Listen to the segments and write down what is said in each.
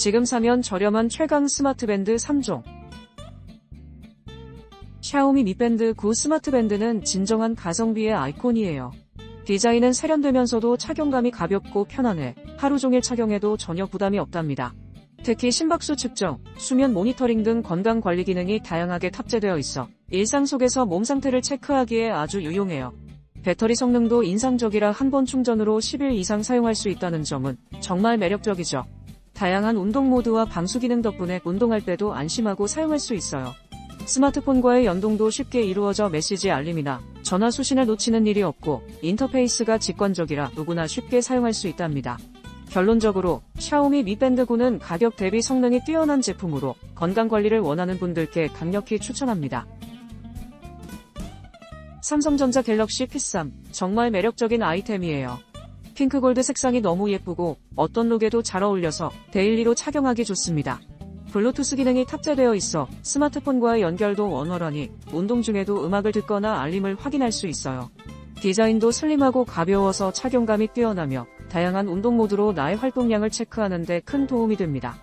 지금 사면 저렴한 최강 스마트밴드 3종. 샤오미 미밴드 9 스마트밴드는 진정한 가성비의 아이콘이에요. 디자인은 세련되면서도 착용감이 가볍고 편안해 하루 종일 착용해도 전혀 부담이 없답니다. 특히 심박수 측정, 수면 모니터링 등 건강 관리 기능이 다양하게 탑재되어 있어 일상 속에서 몸 상태를 체크하기에 아주 유용해요. 배터리 성능도 인상적이라 한 번 충전으로 10일 이상 사용할 수 있다는 점은 정말 매력적이죠. 다양한 운동 모드와 방수 기능 덕분에 운동할 때도 안심하고 사용할 수 있어요. 스마트폰과의 연동도 쉽게 이루어져 메시지 알림이나 전화 수신을 놓치는 일이 없고 인터페이스가 직관적이라 누구나 쉽게 사용할 수 있답니다. 결론적으로 샤오미 Band 9는 가격 대비 성능이 뛰어난 제품으로 건강관리를 원하는 분들께 강력히 추천합니다. 삼성전자 갤럭시 P3 정말 매력적인 아이템이에요. 핑크골드 색상이 너무 예쁘고 어떤 룩에도 잘 어울려서 데일리로 착용하기 좋습니다. 블루투스 기능이 탑재되어 있어 스마트폰과의 연결도 원활하니 운동 중에도 음악을 듣거나 알림을 확인할 수 있어요. 디자인도 슬림하고 가벼워서 착용감이 뛰어나며 다양한 운동 모드로 나의 활동량을 체크하는 데 큰 도움이 됩니다.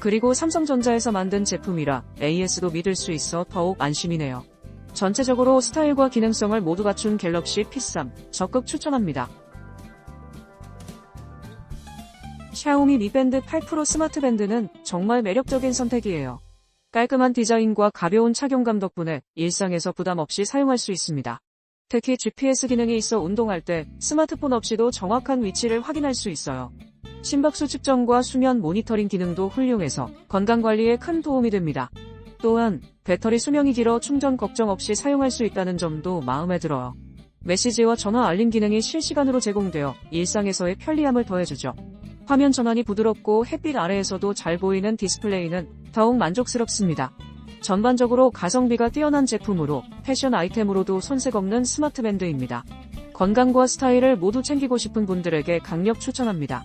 그리고 삼성전자에서 만든 제품이라 AS도 믿을 수 있어 더욱 안심이네요. 전체적으로 스타일과 기능성을 모두 갖춘 갤럭시 P3 적극 추천합니다. 샤오미 Band 8 프로 스마트 밴드는 정말 매력적인 선택이에요. 깔끔한 디자인과 가벼운 착용감 덕분에 일상에서 부담 없이 사용할 수 있습니다. 특히 GPS 기능이 있어 운동할 때 스마트폰 없이도 정확한 위치를 확인할 수 있어요. 심박수 측정과 수면 모니터링 기능도 훌륭해서 건강관리에 큰 도움이 됩니다. 또한 배터리 수명이 길어 충전 걱정 없이 사용할 수 있다는 점도 마음에 들어요. 메시지와 전화 알림 기능이 실시간으로 제공되어 일상에서의 편리함을 더해주죠. 화면 전환이 부드럽고 햇빛 아래에서도 잘 보이는 디스플레이는 더욱 만족스럽습니다. 전반적으로 가성비가 뛰어난 제품으로 패션 아이템으로도 손색 없는 스마트밴드입니다. 건강과 스타일을 모두 챙기고 싶은 분들에게 강력 추천합니다.